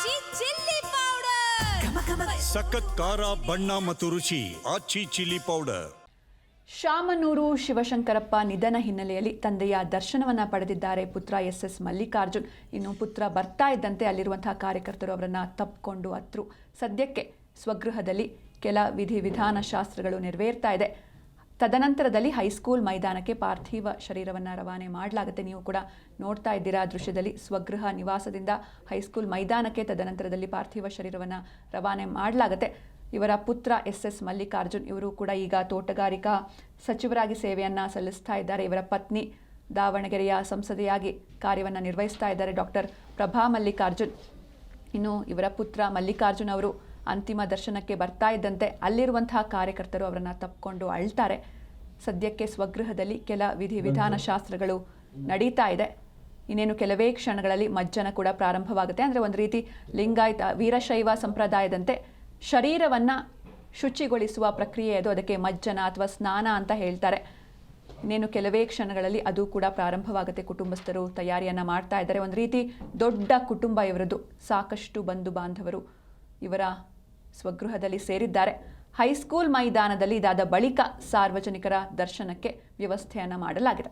ಆಚಿ chilli powder. ಸಖತ್ ಖಾರ ಬಣ್ಣ ಮತ್ತು ರುಚಿ ಆಚಿ ಚಿಲ್ಲಿ ಪೌಡರ್. ಶಾಮನೂರು ಶಿವಶಂಕರಪ್ಪ ನಿಧನ ಹಿನ್ನೆಲೆಯಲ್ಲಿ ತಂದೆಯ ದರ್ಶನವನ್ನ ಪಡೆದಿದ್ದಾರೆ ಪುತ್ರ ಎಸ್ ಎಸ್ ಮಲ್ಲಿಕಾರ್ಜುನ್. ಇನ್ನು ಪುತ್ರ ಬರ್ತಾ ಇದ್ದಂತೆ ಅಲ್ಲಿರುವಂತಹ ಕಾರ್ಯಕರ್ತರು ಅವರನ್ನ ತಪ್ಪಿಕೊಂಡು ಹತ್ರು. ಸದ್ಯಕ್ಕೆ ಸ್ವಗೃಹದಲ್ಲಿ ಕೆಲ ವಿಧಿವಿಧಾನ ಶಾಸ್ತ್ರಗಳು ನೆರವೇರ್ತಾ ಇದೆ. ತದನಂತರದಲ್ಲಿ ಹೈಸ್ಕೂಲ್ ಮೈದಾನಕ್ಕೆ ಪಾರ್ಥಿವ ಶರೀರವನ್ನು ರವಾನೆ ಮಾಡಲಾಗುತ್ತೆ. ನೀವು ಕೂಡ ನೋಡ್ತಾ ಇದ್ದೀರಾ ದೃಶ್ಯದಲ್ಲಿ ಸ್ವಗೃಹ ನಿವಾಸದಿಂದ ಹೈಸ್ಕೂಲ್ ಮೈದಾನಕ್ಕೆ ತದನಂತರದಲ್ಲಿ ಪಾರ್ಥಿವ ಶರೀರವನ್ನು ರವಾನೆ ಮಾಡಲಾಗುತ್ತೆ. ಇವರ ಪುತ್ರ ಎಸ್ ಎಸ್ ಮಲ್ಲಿಕಾರ್ಜುನ್ ಇವರು ಕೂಡ ಈಗ ತೋಟಗಾರಿಕಾ ಸಚಿವರಾಗಿ ಸೇವೆಯನ್ನು ಸಲ್ಲಿಸ್ತಾ ಇದ್ದಾರೆ. ಇವರ ಪತ್ನಿ ದಾವಣಗೆರೆಯ ಸಂಸದೆಯಾಗಿ ಕಾರ್ಯವನ್ನು ನಿರ್ವಹಿಸ್ತಾ ಇದ್ದಾರೆ ಡಾಕ್ಟರ್ ಪ್ರಭಾ ಮಲ್ಲಿಕಾರ್ಜುನ್. ಇನ್ನು ಇವರ ಪುತ್ರ ಮಲ್ಲಿಕಾರ್ಜುನ್ ಅವರು ಅಂತಿಮ ದರ್ಶನಕ್ಕೆ ಬರ್ತಾ ಇದ್ದಂತೆ ಅಲ್ಲಿರುವಂತಹ ಕಾರ್ಯಕರ್ತರು ಅವರನ್ನು ತಪ್ಪಿಕೊಂಡು ಅಳ್ತಾರೆ. ಸದ್ಯಕ್ಕೆ ಸ್ವಗೃಹದಲ್ಲಿ ಕೆಲ ವಿಧಿ ವಿಧಾನ ಶಾಸ್ತ್ರಗಳು ನಡೀತಾ ಇದೆ. ಇನ್ನೇನು ಕೆಲವೇ ಕ್ಷಣಗಳಲ್ಲಿ ಮಜ್ಜನ ಕೂಡ ಪ್ರಾರಂಭವಾಗುತ್ತೆ. ಅಂದರೆ ಒಂದು ರೀತಿ ಲಿಂಗಾಯತ ವೀರಶೈವ ಸಂಪ್ರದಾಯದಂತೆ ಶರೀರವನ್ನು ಶುಚಿಗೊಳಿಸುವ ಪ್ರಕ್ರಿಯೆ ಅದು. ಅದಕ್ಕೆ ಮಜ್ಜನ ಅಥವಾ ಸ್ನಾನ ಅಂತ ಹೇಳ್ತಾರೆ. ಇನ್ನೇನು ಕೆಲವೇ ಕ್ಷಣಗಳಲ್ಲಿ ಅದು ಕೂಡ ಪ್ರಾರಂಭವಾಗುತ್ತೆ. ಕುಟುಂಬಸ್ಥರು ತಯಾರಿಯನ್ನು ಮಾಡ್ತಾ ಇದ್ದಾರೆ. ಒಂದು ರೀತಿ ದೊಡ್ಡ ಕುಟುಂಬ ಇವರದ್ದು ಸಾಕಷ್ಟು ಬಂಧು ಬಾಂಧವರು ಇವರ ಸ್ವಗೃಹದಲ್ಲಿ ಸೇರಿದ್ದಾರೆ. ಹೈಸ್ಕೂಲ್ ಮೈದಾನದಲ್ಲಿ ಇದಾದ ಬಳಿಕ ಸಾರ್ವಜನಿಕರ ದರ್ಶನಕ್ಕೆ ವ್ಯವಸ್ಥೆಯನ್ನು ಮಾಡಲಾಗಿದೆ.